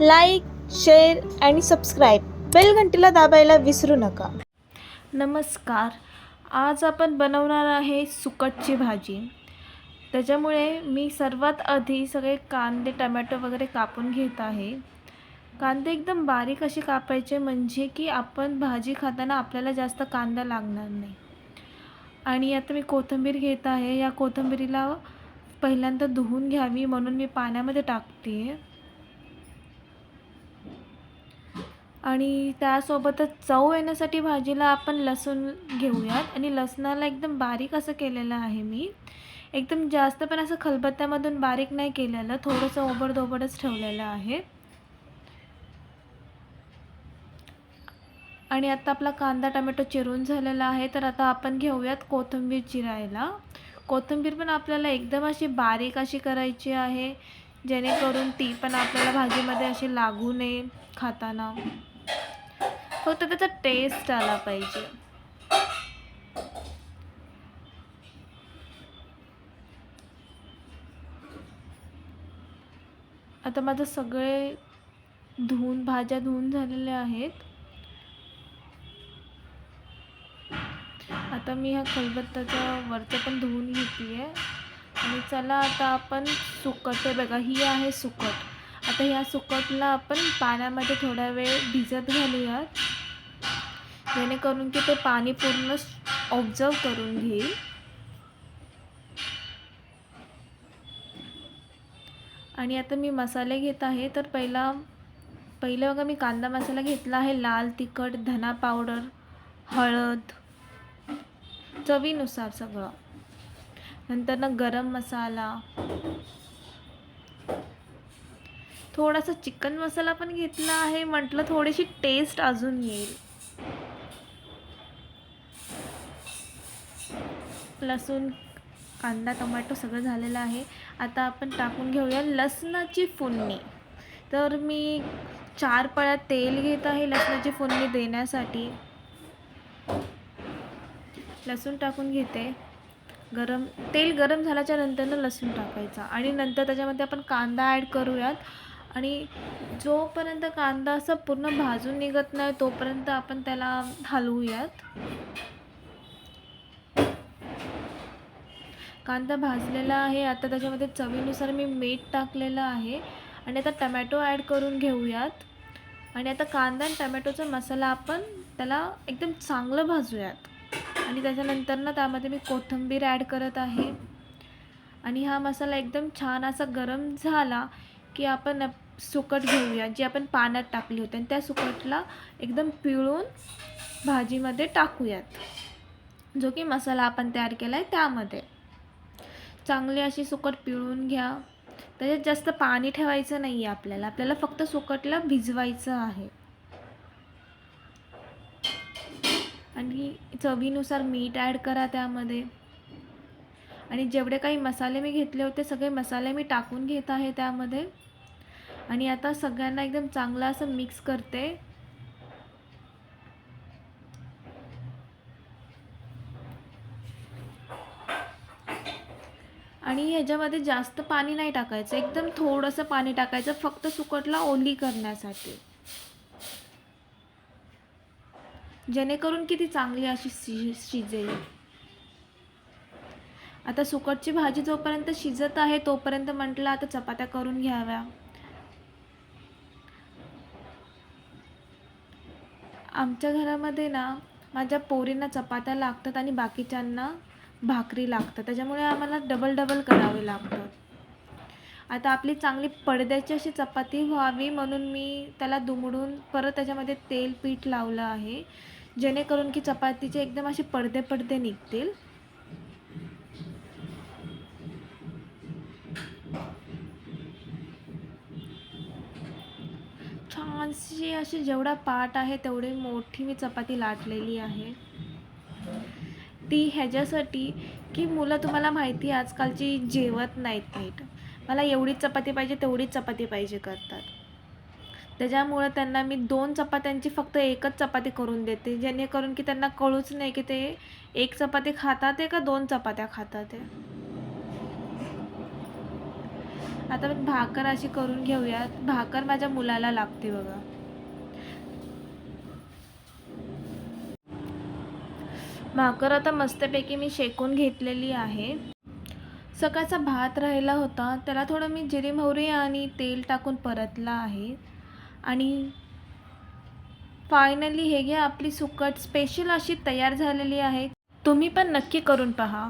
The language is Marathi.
लाईक शेअर आणि सबस्क्राईब बेल घंटीला दाबायला विसरू नका. नमस्कार. आज आपण बनवणार आहे सुकटची भाजी. त्याच्यामुळे मी सर्वात आधी सगळे कांदे टमॅटो वगैरे कापून घेत आहे. कांदे एकदम बारीक असे कापायचे म्हणजे की आपण भाजी खाताना आपल्याला जास्त कांदा लागणार नाही. आणि आता मी कोथिंबीर घेत आहे. या कोथिंबीरीला पहिल्यांदा धुवून घ्यावी म्हणून मी पाण्यामध्ये टाकते. आहे आणि त्यासोबतच चव येण्यासाठी भाजीला आपण लसूण घेऊयात. आणि लसणाला एकदम बारीक असं केलेलं आहे मी. एकदम जास्त पण असं खलबत्त्यामधून बारीक नाही केलेलं थोडंसं ओबडधोबडच ठेवलेलं आहे. आणि आता आपला कांदा टमॅटो चिरून झालेला आहे. तर आता आपण घेऊयात कोथिंबीर चिरायला. कोथिंबीर पण आपल्याला एकदम अशी बारीक अशी करायची आहे जेणेकरून ती पण आपल्याला भाजीमध्ये अशी लागू नये खाताना. फक्त त्याचा टेस्ट आला पाहिजे. आता माझं सगळे धुवून भाज्या धुवून झालेल्या आहेत. आता मी ह्या खलबत्त्याचं वरचं पण धुवून घेते आहे आणि चला आता आपण सुकट आहे बघा ही आहे सुकट. आता ह्या सुकटला आपण पाण्यामध्ये थोडा वेळ भिजत घालूयात. जेणेकरून की ते पाणी पूर्ण ऑब्झर्व करून घेईल. आणि आता मी मसाले घेत आहे तर पहिला पहिलं बघा मी कांदा मसाला घेतला आहे लाल तिखट धना पावडर हळद चवीनुसार सगळं. नंतर ना गरम मसाला. थोडासा चिकन मसाला पण घेतला आहे म्हटलं थोडीशी टेस्ट अजून येईल. लसूण कांदा टोमॅटो सगळं झालेलं आहे. आता आपण टाकून घेऊया लसणाची फोडणी. तर मी चार पळ्या तेल घेत आहे लसणाची फोडणी देण्यासाठी. लसूण टाकून घेते. गरम तेल गरम झाल्याच्या नंतरनं लसूण टाकायचा. आणि नंतर त्याच्यामध्ये आपण कांदा ॲड करूयात. आणि जोपर्यंत कांदा असं पूर्ण भाजून निघत नाही तोपर्यंत आपण त्याला हलवूयात. कांदा भाजलेला आहे. आता त्याच्यामध्ये चवीनुसार मी मीठ टाकलेलं आहे. आणि आता टमॅटो ॲड करून घेऊयात. आणि आता कांदा आणि टमॅटोचा मसाला आपण त्याला एकदम चांगलं भाजूयात. आणि त्याच्यानंतर ना त्यामध्ये मी कोथिंबीर ॲड करत आहे. आणि हा मसाला एकदम छान असा गरम झाला की आपण सुकट घेऊया. जी आपण पाण्यात टाकली होती. आणि त्या सुकटला एकदम पिळून भाजीमध्ये टाकूयात. जो की मसाला आपण तयार केला आहे त्यामध्ये. चांगली अशी सुकट पिळून घ्या. त्याच्यात जास्त पाणी ठेवायचं नाही आहे आपल्याला. आपल्याला फक्त सुकटला भिजवायचं आहे. आणि चवीनुसार मीठ ॲड करा त्यामध्ये. आणि जेवढे काही मसाले मी घेतले होते सगळे मसाले मी टाकून घेत आहे त्यामध्ये. आणि आता सगळ्यांना एकदम चांगलं असं मिक्स करते. आणि ह्याच्यामध्ये जास्त पाणी नाही टाकायचं. एकदम थोडंसं पाणी टाकायचं फक्त सुकटला ओली करण्यासाठी. जेणेकरून की ती चांगली अशी शि शिजेल. आता सुकटची भाजी जोपर्यंत शिजत आहे तोपर्यंत म्हटलं आता चपात्या करून घ्याव्या. आमच्या घरामध्ये ना माझ्या पोरींना चपात्या लागतात आणि बाकीच्यांना भाकरी लागतं. त्याच्यामुळे आम्हाला डबल डबल करावे लागतं. आता आपली चांगली पडद्याची अशी चपाती व्हावी म्हणून मी त्याला दुमडून परत त्याच्यामध्ये तेल पीठ लावलं आहे. जेणेकरून की चपातीचे एकदम असे पडदे पडदे निघतील. छानशी अशी जेवढा पाट आहे तेवढी मोठी मी चपाती लाटलेली आहे. ती ह्याच्यासाठी की मुलं तुम्हाला माहिती आहे आजकालची जेवत नाहीत नीट. मला एवढीच चपाती पाहिजे तेवढीच चपाती पाहिजे करतात. त्याच्यामुळं त्यांना मी दोन चपात्यांची फक्त एकच चपाती करून देते जेणेकरून की त्यांना कळूच नाही की ते एक चपाती खातात आहे का दोन चपात्या खातात आहे. आता भाकर अशी करून घेऊयात. भाकर माझ्या मुलाला लागते बघा. भाकर आता मस्तपैकी मी शेकून घेतलेली आहे. सकाळचा भात राहिला होता त्याला थोडं मी जिरे मोहरी आणि तेल टाकून परतला आहे. आणि फायनली हे घ्या आपली सुकट स्पेशल अशी तयार झालेली आहे. तुम्ही पण नक्की करून पहा.